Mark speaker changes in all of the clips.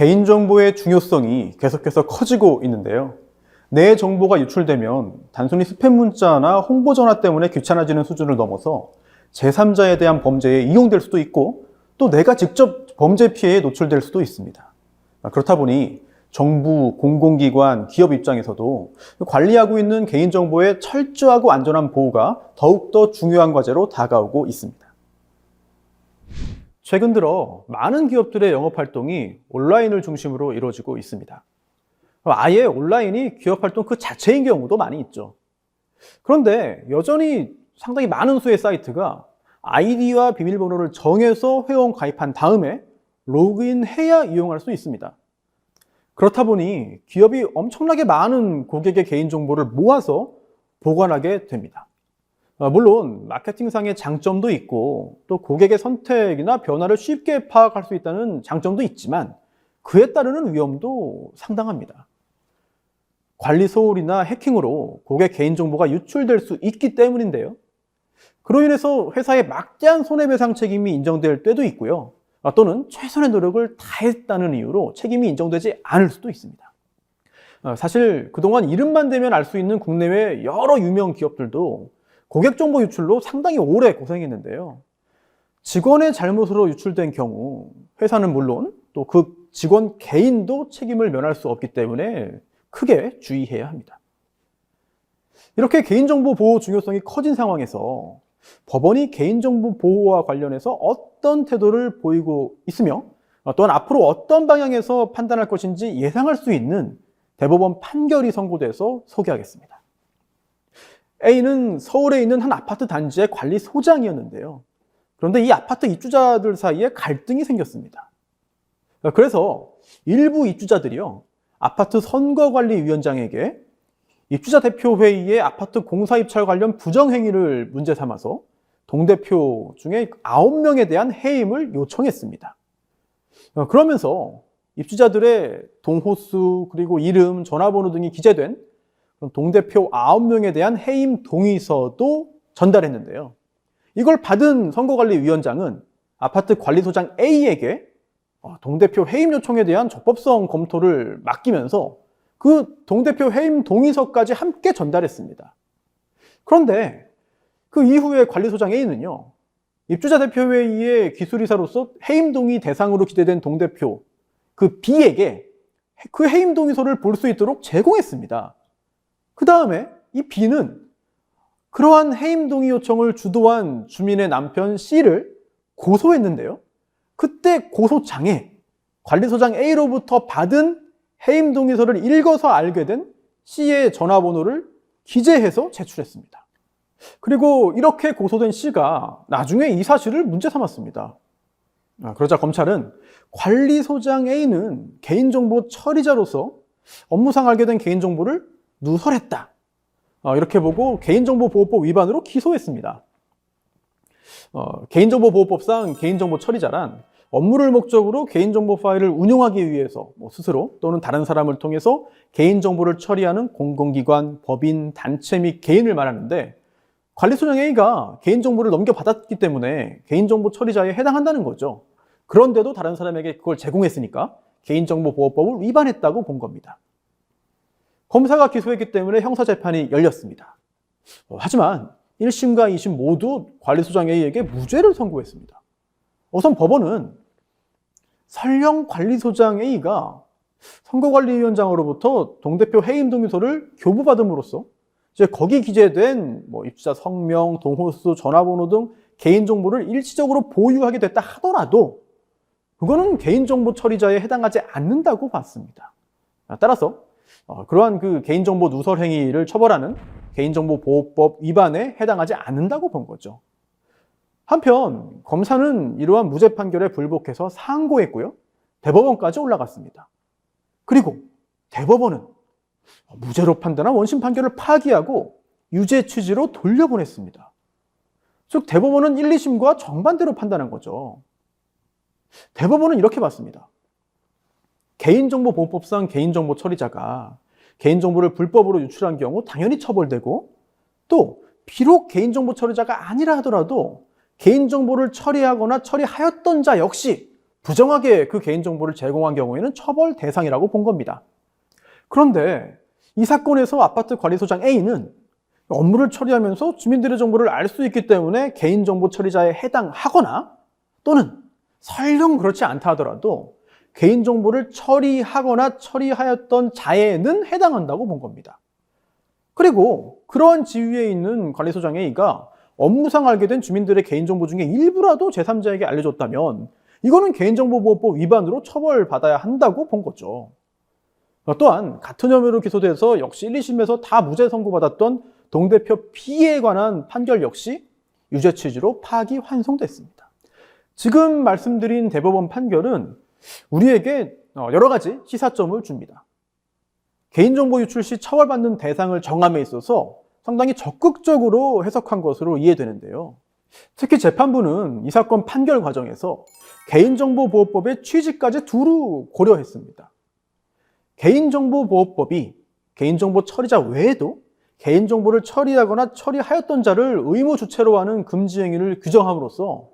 Speaker 1: 개인정보의 중요성이 계속해서 커지고 있는데요. 내 정보가 유출되면 단순히 스팸 문자나 홍보 전화 때문에 귀찮아지는 수준을 넘어서 제3자에 대한 범죄에 이용될 수도 있고 또 내가 직접 범죄 피해에 노출될 수도 있습니다. 그렇다 보니 정부, 공공기관, 기업 입장에서도 관리하고 있는 개인정보의 철저하고 안전한 보호가 더욱더 중요한 과제로 다가오고 있습니다. 최근 들어 많은 기업들의 영업 활동이 온라인을 중심으로 이루어지고 있습니다. 아예 온라인이 기업 활동 그 자체인 경우도 많이 있죠. 그런데 여전히 상당히 많은 수의 사이트가 아이디와 비밀번호를 정해서 회원 가입한 다음에 로그인해야 이용할 수 있습니다. 그렇다 보니 기업이 엄청나게 많은 고객의 개인정보를 모아서 보관하게 됩니다. 아, 물론 마케팅상의 장점도 있고 또 고객의 선택이나 변화를 쉽게 파악할 수 있다는 장점도 있지만 그에 따르는 위험도 상당합니다. 관리 소홀이나 해킹으로 고객 개인정보가 유출될 수 있기 때문인데요. 그로 인해서 회사의 막대한 손해배상 책임이 인정될 때도 있고요. 아, 또는 최선의 노력을 다했다는 이유로 책임이 인정되지 않을 수도 있습니다. 아, 사실 그동안 이름만 대면 알 수 있는 국내외 여러 유명 기업들도 고객 정보 유출로 상당히 오래 고생했는데요. 직원의 잘못으로 유출된 경우 회사는 물론 또 그 직원 개인도 책임을 면할 수 없기 때문에 크게 주의해야 합니다. 이렇게 개인정보 보호 중요성이 커진 상황에서 법원이 개인정보 보호와 관련해서 어떤 태도를 보이고 있으며 또한 앞으로 어떤 방향에서 판단할 것인지 예상할 수 있는 대법원 판결이 선고돼서 소개하겠습니다. A는 서울에 있는 한 아파트 단지의 관리 소장이었는데요. 그런데 이 아파트 입주자들 사이에 갈등이 생겼습니다. 그래서 일부 입주자들이요. 아파트 선거관리위원장에게 입주자 대표 회의에 아파트 공사 입찰 관련 부정행위를 문제 삼아서 동대표 중에 9명에 대한 해임을 요청했습니다. 어, 그러면서 입주자들의 동호수 그리고 이름, 전화번호 등이 기재된 동대표 9명에 대한 해임 동의서도 전달했는데요. 이걸 받은 선거관리위원장은 아파트 관리소장 A에게 어, 동대표 해임 요청에 대한 적법성 검토를 맡기면서 그 동대표 해임 동의서까지 함께 전달했습니다. 그런데 그 이후에 관리소장 A는요, 입주자 대표회의의 기술이사로서 해임 동의 대상으로 기재된 동대표 그 B에게 그 해임 동의서를 볼 수 있도록 제공했습니다. 그 다음에 이 B는 그러한 해임 동의 요청을 주도한 주민의 남편 C를 고소했는데요. 그때 고소장에 관리소장 A로부터 받은 해임 동의서를 읽어서 알게 된 C의 전화번호를 기재해서 제출했습니다. 그리고 이렇게 고소된 C가 나중에 이 사실을 문제 삼았습니다. 아, 그러자 검찰은 관리소장 A는 개인정보 처리자로서 업무상 알게 된 개인정보를 누설했다. 어, 이렇게 보고 개인정보보호법 위반으로 기소했습니다. 어, 개인정보보호법상 개인정보 처리자란 업무를 목적으로 개인정보 파일을 운용하기 위해서 뭐 스스로 또는 다른 사람을 통해서 개인정보를 처리하는 공공기관, 법인, 단체 및 개인을 말하는데 관리소장 A가 개인정보를 넘겨받았기 때문에 개인정보 처리자에 해당한다는 거죠. 그런데도 다른 사람에게 그걸 제공했으니까 개인정보보호법을 위반했다고 본 겁니다. 검사가 기소했기 때문에 형사재판이 열렸습니다. 어, 하지만 1심과 2심 모두 관리소장 A에게 무죄를 선고했습니다. 우선 법원은 설령 관리소장 A가 선거관리위원장으로부터 동대표 해임 동의서를 교부받음으로써 이제 거기 기재된 뭐 입주자 성명, 동호수, 전화번호 등 개인정보를 일시적으로 보유하게 됐다 하더라도 그거는 개인정보 처리자에 해당하지 않는다고 봤습니다. 따라서 어, 그러한 그 개인정보 누설 행위를 처벌하는 개인정보보호법 위반에 해당하지 않는다고 본 거죠. 한편 검사는 이러한 무죄 판결에 불복해서 상고했고요. 대법원까지 올라갔습니다. 그리고 대법원은 무죄로 판단한 원심 판결을 파기하고 유죄 취지로 돌려보냈습니다. 즉 대법원은 1, 2심과 정반대로 판단한 거죠. 대법원은 이렇게 봤습니다. 개인정보보호법상 개인정보 처리자가 개인정보를 불법으로 유출한 경우 당연히 처벌되고 또 비록 개인정보 처리자가 아니라 하더라도 개인정보를 처리하거나 처리하였던 자 역시 부정하게 그 개인정보를 제공한 경우에는 처벌 대상이라고 본 겁니다. 그런데 이 사건에서 아파트 관리소장 A는 업무를 처리하면서 주민들의 정보를 알 수 있기 때문에 개인정보 처리자에 해당하거나 또는 설령 그렇지 않다 하더라도 개인정보를 처리하거나 처리하였던 자에는 해당한다고 본 겁니다. 그리고 그러한 지위에 있는 관리소장 A가 업무상 알게 된 주민들의 개인정보 중에 일부라도 제3자에게 알려줬다면 이거는 개인정보보호법 위반으로 처벌받아야 한다고 본 거죠. 또한 같은 혐의로 기소돼서 역시 1, 2심에서 다 무죄 선고받았던 동대표 B에 관한 판결 역시 유죄 취지로 파기 환송됐습니다. 지금 말씀드린 대법원 판결은 우리에게 여러 가지 시사점을 줍니다. 개인정보 유출 시 처벌받는 대상을 정함에 있어서 상당히 적극적으로 해석한 것으로 이해되는데요. 특히 재판부는 이 사건 판결 과정에서 개인정보보호법의 취지까지 두루 고려했습니다. 개인정보보호법이 개인정보 처리자 외에도 개인정보를 처리하거나 처리하였던 자를 의무 주체로 하는 금지 행위를 규정함으로써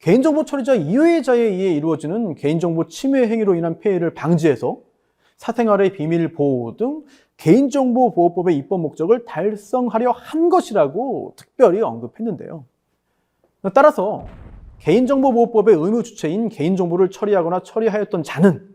Speaker 1: 개인정보 처리자 이외의 자에 의해 이루어지는 개인정보 침해 행위로 인한 폐해를 방지해서 사생활의 비밀 보호 등 개인정보 보호법의 입법 목적을 달성하려 한 것이라고 특별히 언급했는데요. 따라서 개인정보보호법의 의무 주체인 개인정보를 처리하거나 처리하였던 자는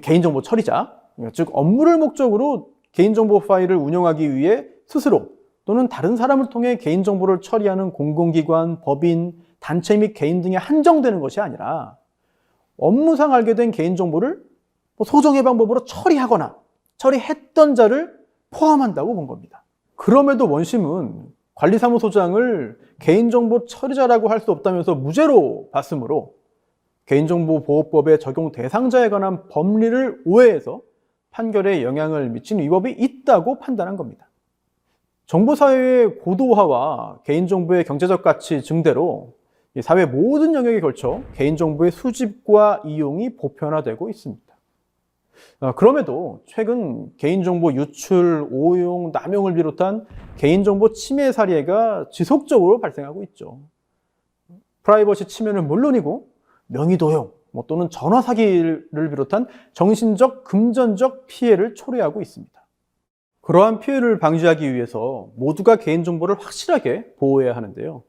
Speaker 1: 개인정보 처리자, 즉 업무를 목적으로 개인정보 파일을 운영하기 위해 스스로 또는 다른 사람을 통해 개인정보를 처리하는 공공기관, 법인, 단체 및 개인 등에 한정되는 것이 아니라 업무상 알게 된 개인정보를 뭐 소정의 방법으로 처리하거나 처리했던 자를 포함한다고 본 겁니다. 그럼에도 원심은 관리사무소장을 개인정보 처리자라고 할 수 없다면서 무죄로 봤으므로 개인정보보호법의 적용 대상자에 관한 법리를 오해해서 판결에 영향을 미친 위법이 있다고 판단한 겁니다. 정보사회의 고도화와 개인정보의 경제적 가치 증대로 사회 모든 영역에 걸쳐 개인정보의 수집과 이용이 보편화되고 있습니다. 어, 그럼에도 최근 개인정보 유출, 오용, 남용을 비롯한 개인정보 침해 사례가 지속적으로 발생하고 있죠. 프라이버시 침해는 물론이고 명의 도용 뭐 또는 전화 사기를 비롯한 정신적, 금전적 피해를 초래하고 있습니다. 그러한 피해를 방지하기 위해서 모두가 개인정보를 확실하게 보호해야 하는데요.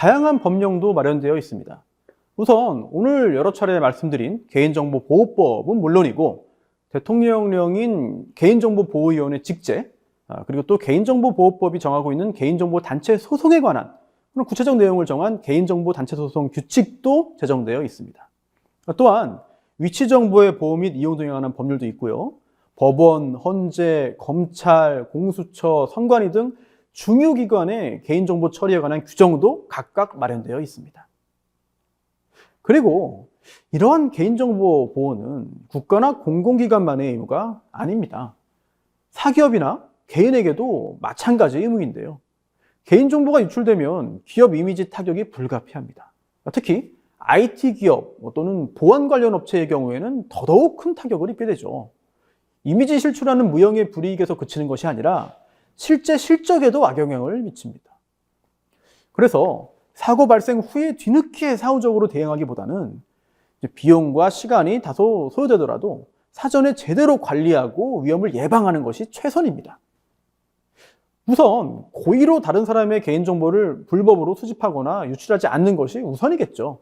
Speaker 1: 다양한 법령도 마련되어 있습니다. 우선 오늘 여러 차례 말씀드린 개인정보보호법은 물론이고 대통령령인 개인정보보호위원회 직제 아, 그리고 또 개인정보보호법이 정하고 있는 개인정보 단체 소송에 관한 그런 구체적 내용을 정한 개인정보 단체 소송 규칙도 제정되어 있습니다. 또한 위치 정보의 보호 및 이용 등에 관한 법률도 있고요. 법원, 헌재, 검찰, 공수처, 선관위 등 중요기관의 개인정보 처리에 관한 규정도 각각 마련되어 있습니다. 그리고 이러한 개인정보 보호는 국가나 공공기관만의 의무가 아닙니다. 사기업이나 개인에게도 마찬가지 의무인데요. 개인정보가 유출되면 기업 이미지 타격이 불가피합니다. 특히 IT 기업 또는 보안 관련 업체의 경우에는 더더욱 큰 타격을 입게 되죠. 이미지 실추라는 무형의 불이익에서 그치는 것이 아니라 실제 실적에도 악영향을 미칩니다. 그래서 사고 발생 후에 뒤늦게 사후적으로 대응하기보다는 비용과 시간이 다소 소요되더라도 사전에 제대로 관리하고 위험을 예방하는 것이 최선입니다. 우선 고의로 다른 사람의 개인정보를 불법으로 수집하거나 유출하지 않는 것이 우선이겠죠.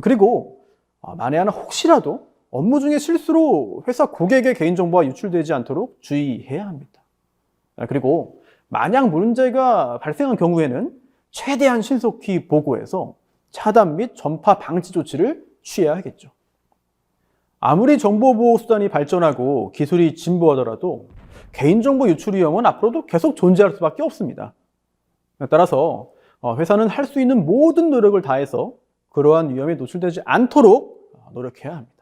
Speaker 1: 그리고 아, 만에 하나 혹시라도 업무 중에 실수로 회사 고객의 개인정보가 유출되지 않도록 주의해야 합니다. 아, 그리고 만약 문제가 발생한 경우에는 최대한 신속히 보고해서 차단 및 전파 방지 조치를 취해야 하겠죠. 아무리 정보보호 수단이 발전하고 기술이 진보하더라도 개인정보 유출 위험은 앞으로도 계속 존재할 수밖에 없습니다. 따라서 어, 회사는 할 수 있는 모든 노력을 다해서 그러한 위험에 노출되지 않도록 노력해야 합니다.